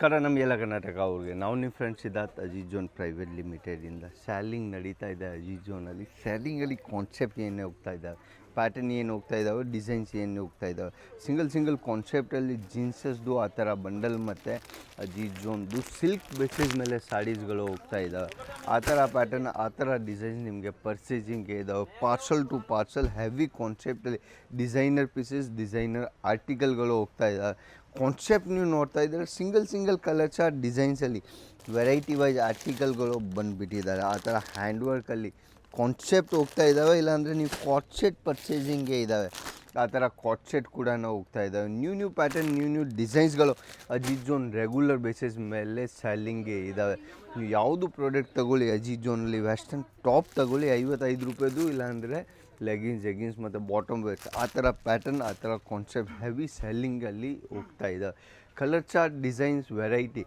ನಮಸ್ಕಾರ ನಮ್ಮ ಎಲ್ಲ ಕರ್ನಾಟಕ ಅವ್ರಿಗೆ. ನಾವು ನಿಮ್ಮ ಫ್ರೆಂಡ್ಸ್ ಇದ್ದಾತ್ ಜೋನ್ ಪ್ರೈವೇಟ್ ಲಿಮಿಟೆಡಿಂದ ಸ್ಯಾಲಿಂಗ್ ನಡೀತಾ ಇದೆ ಅಜಿತ್ ಜೋನಲ್ಲಿ. ಸ್ಯಾಲಿಂಗಲ್ಲಿ ಕಾನ್ಸೆಪ್ಟ್ ಏನು ಹೋಗ್ತಾ ಇದ್ದಾವೆ ಪ್ಯಾಟರ್ನ್ ಏನು ಹೋಗ್ತಾ ಇದ್ದಾವೆ ಡಿಸೈನ್ಸ್ ಏನು ಹೋಗ್ತಾ ಇದ್ದಾವೆ ಸಿಂಗಲ್ ಸಿಂಗಲ್ ಕಾನ್ಸೆಪ್ಟಲ್ಲಿ ಜೀನ್ಸಸ್ದು ಆ ಥರ ಬಂಡಲ್ ಮತ್ತು ಅಜಿತ್ ಜೋನ್ದು ಸಿಲ್ಕ್ ಬೇಸಿಸ್ ಮೇಲೆ ಸಾಡೀಸ್ಗಳು ಹೋಗ್ತಾ ಇದ್ದಾವೆ ಆ ಥರ ಪ್ಯಾಟರ್ನ್ ಆ ಥರ ಡಿಸೈನ್ಸ್ ನಿಮಗೆ ಪರ್ಚೇಸಿಂಗ್ಗೆ ಇದ್ದಾವೆ ಪಾರ್ಸಲ್ ಟು ಪಾರ್ಸಲ್ ಹೆವಿ ಕಾನ್ಸೆಪ್ಟಲ್ಲಿ ಡಿಸೈನರ್ ಪೀಸಸ್ ಡಿಸೈನರ್ ಆರ್ಟಿಕಲ್ಗಳು ಹೋಗ್ತಾ ಇದ್ದಾವೆ ಕಾನ್ಸೆಪ್ಟ್ ನೀವು ನೋಡ್ತಾ ಇದ್ದರೆ ಸಿಂಗಲ್ ಸಿಂಗಲ್ ಕಲರ್ ಚಾರ್ಟ್ ಡಿಸೈನ್ಸಲ್ಲಿ ವೆರೈಟಿ ವೈಸ್ ಆರ್ಟಿಕಲ್ಗಳು ಬಂದುಬಿಟ್ಟಿದ್ದಾರೆ ಆ ಥರ ಹ್ಯಾಂಡ್ ವರ್ಕಲ್ಲಿ ಕಾನ್ಸೆಪ್ಟ್ ಹೋಗ್ತಾ ಇದ್ದಾವೆ ಇಲ್ಲಾಂದರೆ ನೀವು ಕಾಟ್ಸೆಟ್ ಪರ್ಚೇಸಿಂಗೇ ಇದ್ದಾವೆ ಆ ಥರ ಕಾಟ್ಸೆಟ್ ಕೂಡ ಹೋಗ್ತಾ ಇದ್ದಾವೆ new new pattern new new ಡಿಸೈನ್ಸ್ಗಳು ಅಜಿಜೋನ್ zone regular basis ಮೇಲೆ ಸೆಲ್ಲಿಂಗೇ ಇದ್ದಾವೆ ನೀವು ಯಾವುದು ಪ್ರಾಡಕ್ಟ್ ತಗೊಳ್ಳಿ ಅಜಿಜೋನಲ್ಲಿ ಜೋನಲ್ಲಿ ವೆಸ್ಟರ್ನ್ ಟಾಪ್ ತಗೊಳ್ಳಿ ಐವತ್ತೈದು ರೂಪಾಯಿದು, ಇಲ್ಲಾಂದರೆ ಲೆಗಿನ್ಸ್ ಜೆಗಿನ್ಸ್ ಮತ್ತು ಬಾಟಮ್ ವೇರ್ಸ್ ಆ ಥರ ಪ್ಯಾಟರ್ನ್ ಆ ಥರ ಕಾನ್ಸೆಪ್ಟ್ ಹೆವಿ ಸೆಲ್ಲಿಂಗಲ್ಲಿ ಹೋಗ್ತಾ ಇದೆ. Colour chart designs variety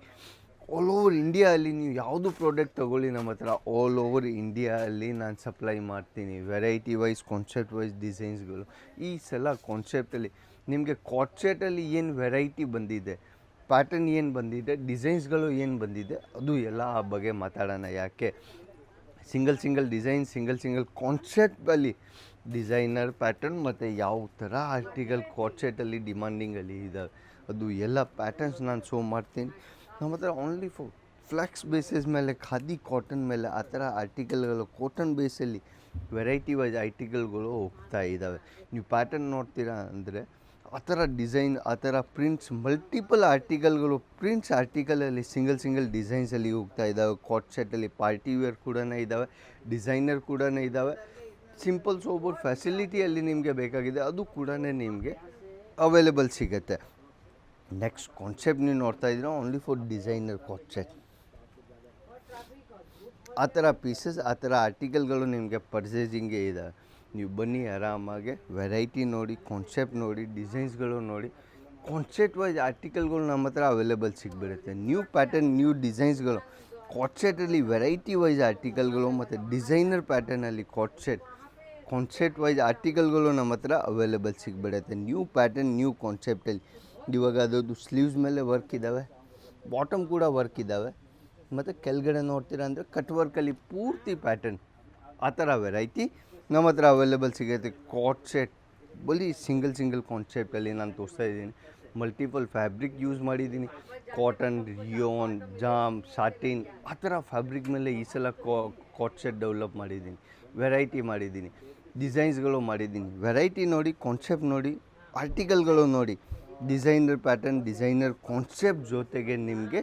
all over ಇಂಡಿಯಾದಲ್ಲಿ ನೀವು ಯಾವುದು ಪ್ರಾಡಕ್ಟ್ ತೊಗೊಳ್ಳಿ ನಮ್ಮ ಹತ್ರ ಆಲ್ ಓವರ್ ಇಂಡಿಯಾದಲ್ಲಿ ನಾನು ಸಪ್ಲೈ ಮಾಡ್ತೀನಿ. ವೆರೈಟಿ ವೈಸ್ ಕಾನ್ಸೆಪ್ಟ್ ವೈಸ್ ಡಿಸೈನ್ಸ್ಗಳು ಈ ಸಲ ಕಾನ್ಸೆಪ್ಟಲ್ಲಿ ನಿಮಗೆ ಕಾಟ್ಸೆಟಲ್ಲಿ ಏನು ವೆರೈಟಿ ಬಂದಿದೆ ಪ್ಯಾಟರ್ನ್ ಏನು ಬಂದಿದೆ ಡಿಸೈನ್ಸ್ಗಳು ಏನು ಬಂದಿದೆ, ಅದು ಎಲ್ಲ ಆ ಬಗ್ಗೆ ಮಾತಾಡೋಣ. ಯಾಕೆ? Single single design, single single ಕಾನ್ಸೆಪ್ಟಲ್ಲಿ designer pattern ಮತ್ತು ಯಾವ ಥರ ಆರ್ಟಿಕಲ್ ಕಾನ್ಸೆಪ್ಟಲ್ಲಿ ಡಿಮಾಂಡಿಂಗಲ್ಲಿ ಇದ್ದಾವೆ ಅದು ಎಲ್ಲ ಪ್ಯಾಟರ್ನ್ಸ್ ನಾನು ಶೋ ಮಾಡ್ತೀನಿ. ನಮ್ಮ ಹತ್ರ ಓನ್ಲಿ ಫೋ ಫ್ಲೆಕ್ಸ್ ಬೇಸಿಸ್ ಮೇಲೆ, ಖಾದಿ ಕಾಟನ್ ಮೇಲೆ ಆ ಥರ ಆರ್ಟಿಕಲ್ಗಳು ಕಾಟನ್ ಬೇಸಲ್ಲಿ ವೆರೈಟಿ ವೈಸ್ ಆರ್ಟಿಕಲ್ಗಳು ಹೋಗ್ತಾ ಇದ್ದಾವೆ ನೀವು ಪ್ಯಾಟರ್ನ್ ನೋಡ್ತೀರಾ ಅಂದರೆ ಆ ಥರ ಡಿಸೈನ್, ಆ ಥರ ಪ್ರಿಂಟ್ಸ್ ಮಲ್ಟಿಪಲ್ ಆರ್ಟಿಕಲ್ಗಳು ಪ್ರಿಂಟ್ಸ್ ಆರ್ಟಿಕಲಲ್ಲಿ ಸಿಂಗಲ್ ಸಿಂಗಲ್ ಡಿಸೈನ್ಸಲ್ಲಿ ಹೋಗ್ತಾ ಇದ್ದಾವೆ. ಕಾಟ್ ಸೆಟ್ಟಲ್ಲಿ ಪಾರ್ಟಿ ವೇರ್ ಕೂಡ ಇದ್ದಾವೆ ಡಿಸೈನರ್ ಕೂಡ ಇದ್ದಾವೆ. ಸಿಂಪಲ್ ಸೋಬರ್ ಫೆಸಿಲಿಟಿಯಲ್ಲಿ ನಿಮಗೆ ಬೇಕಾಗಿದೆ, ಅದು ಕೂಡ ನಿಮಗೆ ಅವೈಲೇಬಲ್ ಸಿಗುತ್ತೆ. ನೆಕ್ಸ್ಟ್ ಕಾನ್ಸೆಪ್ಟ್ ನೀವು ನೋಡ್ತಾ ಇದ್ದೀರಾ only for designer cot set ಆ ಥರ ಪೀಸಸ್ ಆ ಥರ ಆರ್ಟಿಕಲ್ಗಳು ನಿಮಗೆ ಪರ್ಚೇಸಿಂಗೇ ಇದೆ ನೀವು ಬನ್ನಿ ಆರಾಮಾಗೆ ವೆರೈಟಿ ನೋಡಿ ಕಾನ್ಸೆಪ್ಟ್ ನೋಡಿ ಡಿಸೈನ್ಸ್ಗಳು ನೋಡಿ. ಕಾನ್ಸೆಪ್ಟ್ ವೈಸ್ ಆರ್ಟಿಕಲ್ಗಳು ನಮ್ಮ ಹತ್ರ ಅವೈಲೇಬಲ್ ಸಿಗ್ಬಿಡುತ್ತೆ. ನ್ಯೂ ಪ್ಯಾಟರ್ನ್ ನ್ಯೂ ಡಿಸೈನ್ಸ್ಗಳು ಕಾಟ್ಸೆಟಲ್ಲಿ ವೆರೈಟಿ ವೈಸ್ ಆರ್ಟಿಕಲ್ಗಳು ಮತ್ತು ಡಿಸೈನರ್ ಪ್ಯಾಟರ್ನಲ್ಲಿ ಕಾಟ್ಸೆಟ್ ಕಾನ್ಸೆಪ್ಟ್ ವೈಸ್ ಆರ್ಟಿಕಲ್ಗಳು ನಮ್ಮ ಹತ್ರ ಅವೈಲೇಬಲ್ ಸಿಗ್ಬಿಡುತ್ತೆ. ನ್ಯೂ ಪ್ಯಾಟರ್ನ್ ನ್ಯೂ ಕಾನ್ಸೆಪ್ಟಲ್ಲಿ ಇವಾಗ ಅದರದ್ದು ಸ್ಲೀವ್ಸ್ ಮೇಲೆ ವರ್ಕ್ ಇದ್ದಾವೆ ಬಾಟಮ್ ಕೂಡ ವರ್ಕ್ ಇದ್ದಾವೆ ಮತ್ತು ಕೆಳಗಡೆ ನೋಡ್ತೀರಾ ಅಂದರೆ ಕಟ್ ವರ್ಕಲ್ಲಿ ಪೂರ್ತಿ ಪ್ಯಾಟರ್ನ್ ಆ ಥರ ವೆರೈಟಿ ನಮ್ಮ ಹತ್ರ ಅವೈಲೇಬಲ್ ಸಿಗುತ್ತೆ ಕಾಟ್ ಸೆಟ್ ಬಲಿ ಸಿಂಗಲ್ ಸಿಂಗಲ್ ಕಾನ್ಸೆಪ್ಟಲ್ಲಿ ನಾನು ತೋರಿಸ್ತಾ ಇದ್ದೀನಿ. ಮಲ್ಟಿಪಲ್ ಫ್ಯಾಬ್ರಿಕ್ ಯೂಸ್ ಮಾಡಿದ್ದೀನಿ. ಕಾಟನ್ ರಿಯೋನ್ ಜಾಮ್ ಸಾಟಿನ್ ಆ ಥರ ಫ್ಯಾಬ್ರಿಕ್ ಮೇಲೆ ಈ ಸಲ ಕಾಟ್ ಸೆಟ್ ಡೆವಲಪ್ ಮಾಡಿದ್ದೀನಿ. ವೆರೈಟಿ ಮಾಡಿದ್ದೀನಿ. ಡಿಸೈನ್ಸ್ಗಳು ಮಾಡಿದ್ದೀನಿ. ವೆರೈಟಿ ನೋಡಿ ಕಾನ್ಸೆಪ್ಟ್ ನೋಡಿ ಆರ್ಟಿಕಲ್ಗಳು ನೋಡಿ. ಡಿಸೈನರ್ ಪ್ಯಾಟರ್ನ್, ಡಿಸೈನರ್ ಕಾನ್ಸೆಪ್ಟ್ ಜೊತೆಗೆ ನಿಮಗೆ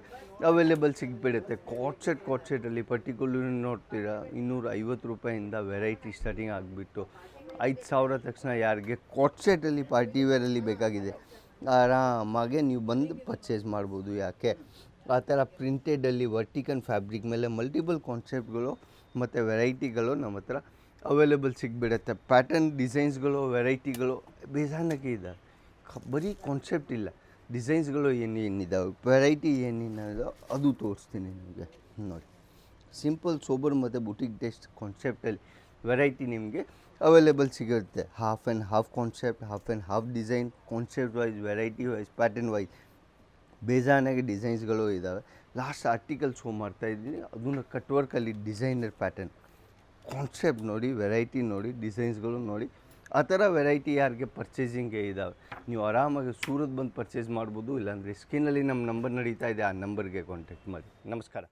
ಅವೈಲೇಬಲ್ ಸಿಗ್ಬಿಡುತ್ತೆ. ಕಾಟ್ಸೆಟ್ ಕಾಟ್ಸೆಟಲ್ಲಿ ಪರ್ಟಿಕ್ಯುಲರ್ ನೋಡ್ತೀರಾ? ಇನ್ನೂರ ಐವತ್ತು ರೂಪಾಯಿಂದ ವೆರೈಟಿ ಸ್ಟಾರ್ಟಿಂಗ್ ಆಗಿಬಿಟ್ಟು ಐದು ಸಾವಿರ ತಕ್ಷಣ ಯಾರಿಗೆ ಕಾಟ್ಸೆಟಲ್ಲಿ ಪಾರ್ಟಿ ವೇರಲ್ಲಿ ಬೇಕಾಗಿದೆ. ಆರಾಮಾಗೆ ನೀವು ಬಂದು ಪರ್ಚೇಸ್ ಮಾಡ್ಬೋದು ಯಾಕೆ? ಆ ಥರ ಪ್ರಿಂಟೆಡಲ್ಲಿ ವರ್ಟಿಕನ್ ಫ್ಯಾಬ್ರಿಕ್ ಮೇಲೆ ಮಲ್ಟಿಪಲ್ ಕಾನ್ಸೆಪ್ಟ್ಗಳು ಮತ್ತು ವೆರೈಟಿಗಳು ನಮ್ಮ ಹತ್ರ ಅವೈಲೇಬಲ್ ಸಿಗ್ಬಿಡುತ್ತೆ. ಪ್ಯಾಟರ್ನ್ ಡಿಸೈನ್ಸ್ಗಳು ವೆರೈಟಿಗಳು ಬೇಜಾನಕ್ಕೆ ಇದೆ ಬರೀ ಕಾನ್ಸೆಪ್ಟ್ ಇಲ್ಲ. ಡಿಸೈನ್ಸ್ಗಳು ಏನು ಏನಿದ್ದಾವೆ ವೆರೈಟಿ ಏನೇನಿದೆ ಅದು ತೋರಿಸ್ತೀನಿ ನಿಮಗೆ. ನೋಡಿ. ಸಿಂಪಲ್ ಸೋಬರ್ ಮತ್ತು ಬುಟಿಕ್ ಟೆಸ್ಟ್ ಕಾನ್ಸೆಪ್ಟಲ್ಲಿ ವೆರೈಟಿ ನಿಮಗೆ ಅವೈಲೇಬಲ್ ಸಿಗುತ್ತೆ. Half and half concept half and half design concept wise variety wise pattern wise ಬೇಜಾನಾಗಿ ಡಿಸೈನ್ಸ್ಗಳು ಇದ್ದಾವೆ ಲಾಸ್ಟ್ ಆರ್ಟಿಕಲ್ ಶೋ ಮಾಡ್ತಾಯಿದ್ದೀನಿ ಅದನ್ನು ಕಟ್ ವರ್ಕಲ್ಲಿ ಡಿಸೈನರ್ ಪ್ಯಾಟರ್ನ್ ಕಾನ್ಸೆಪ್ಟ್ ನೋಡಿ ವೆರೈಟಿ ನೋಡಿ ಡಿಸೈನ್ಸ್ಗಳು ನೋಡಿ. ಆ ಥರ ವೆರೈಟಿ ಯಾರಿಗೆ ಪರ್ಚೇಸಿಂಗ್ಗೆ ಇದ್ದಾವೆ ನೀವು ಆರಾಮಾಗಿ ಸೂರತ್ ಬಂದು ಪರ್ಚೇಸ್ ಮಾಡ್ಬೋದು, ಇಲ್ಲಾಂದರೆ ಸ್ಕಿನ್ನಲ್ಲಿ ನಮ್ಮ ನಂಬರ್ ನಡೀತಾ ಇದೆ, ಆ ನಂಬರ್ಗೆ ಕಾಂಟ್ಯಾಕ್ಟ್ ಮಾಡಿ. ನಮಸ್ಕಾರ.